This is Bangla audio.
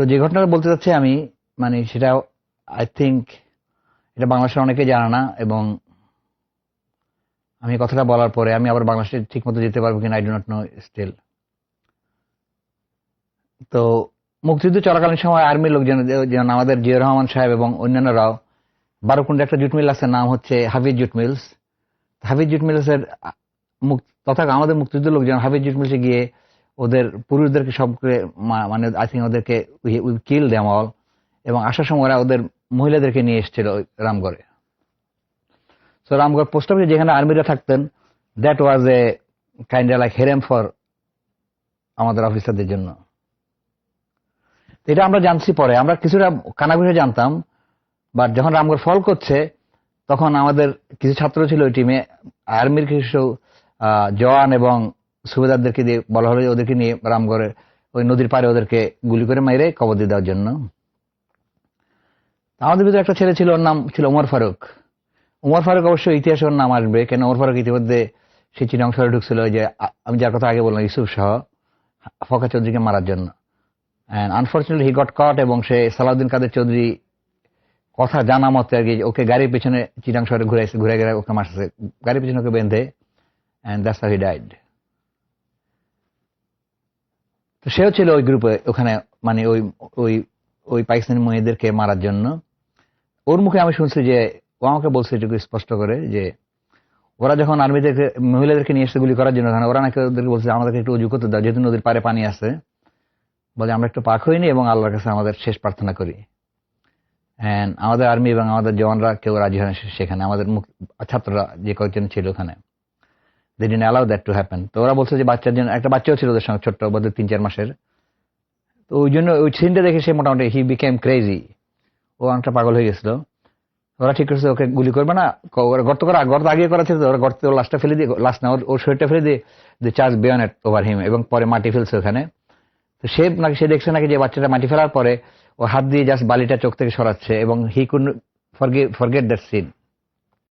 তো যে ঘটনাটা বলতে চাচ্ছি আমি মানে সেটা আই থিঙ্ক এটা বাংলাদেশের অনেকে জানে না এবং আমি কথাটা বলার পরে আমি আবার বাংলাদেশে ঠিক মতো যেতে পারব কিনা I do not know still তো মুক্তিযুদ্ধ চলাকালীন সময় আর্মির লোকজন, যেমন আমাদের জিয়া রহমান সাহেব এবং অন্যান্যরাও, বারোকুণ্ডে একটা জুট মিল আছে, নাম হচ্ছে Hafiz jute mills. Hafiz jute মিলসের তথা আমাদের মুক্তিযুদ্ধ লোকজন হাফিজ জুট মিলসে গিয়ে ওদের পুরুষদেরকে সবকে মানে আই থিঙ্ক ওদেরকে উই কিল দেম অল এবং আসার সময় ওরা ওদের মহিলাদেরকে নিয়ে এসেছিল রামগড়ে। তো রামগড় পোস্ট অফিসে যেখানে আর্মিরা থাকতেন that was a kind like harem for আমাদের অফিসারদের জন্য। এটা আমরা জানছি পরে। আমরা কিছুটা কানাঘুষে জানতাম বাট যখন রামগড় ফল করছে, তখন আমাদের কিছু ছাত্র ছিল ওই টিমে আর্মির কিছু জওয়ান এবং সুবেদারদেরকে দিয়ে বলা হলো ওদেরকে নিয়ে রামগড়ে ওই নদীর পাড়ে ওদেরকে গুলি করে মেরে কবর দিয়ে দেওয়ার জন্য। আমাদের ভিতরে একটা ছেলে ছিল, ওর নাম ছিল ওমর ফারুক। ওমর ফারুক অবশ্য ইতিহাসে ওর নাম আসবে, কেন ওমর ফারুক ইতিমধ্যে সে চিনাং শহরে ঢুকছিল যে আমি যার কথা আগে বললাম, ইউসুফ সহ, ফকা চৌধুরীকে মারার জন্য। And unfortunately he got caught এবং সে সালাউদ্দিন কাদের চৌধুরী কথা জানা মতে আর কি ওকে গাড়ির পেছনে চিটাং শহরে ঘুরাইছে, ঘুরে ঘুরে ওকে মারছে। গাড়ির পেছনে ওকে বেঁধে and that's how he died তো সেও ছিল ওই গ্রুপে ওখানে মানে ওই ওই ওই পাকিস্তানি মেয়েদেরকে মারার জন্য। ওর মুখে আমি শুনছি যে, ও আমাকে বলছে এটুকু স্পষ্ট করে যে, ওরা যখন আর্মিদেরকে মহিলাদেরকে নিয়ে এসে গুলি করার জন্য ওখানে ওরা নাকি ওদেরকে বলছে, আমাদেরকে একটু উজু করতে দাও, যেহেতু নদীর পারে পানি আছে। বলে, আমরা একটু পাক হইনি এবং আল্লাহর কাছে আমাদের শেষ প্রার্থনা করি। And আমাদের আর্মি এবং আমাদের জওয়ানরা কেউ রাজি হয় সেখানে। আমাদের ছাত্ররা যে কয়েকজন ছিল ওখানে। They didn't allow that to happen তো ওরা বলছে যে বাচ্চার জন্য একটা বাচ্চাও ছিল ওদের সঙ্গে, ছোট্ট বোধহয় তিন, চার মাসের। তো ওই জন্য ওই সিনটা দেখে সে মোটামুটি হি বিকেম ক্রেজি ও অনেকটা পাগল হয়ে গেছিল। ওরা ঠিক করেছে, ওকে গুলি করবে না। গর্ত করা গর্ত আগে করা ছিল ওরা গর্তে ওর লাশটা ফেলে দিয়ে লাশ না, ওর- ওর শরীরটা ফেলে দিয়ে the charge bayonet over him এবং পরে মাটি ফেলছে ওখানে। তো সে নাকি সে দেখছে নাকি যে বাচ্চাটা মাটি ফেলার পরে ও হাত দিয়ে জাস্ট বালিটা চোখ থেকে সরাচ্ছে এবং he could forget that scene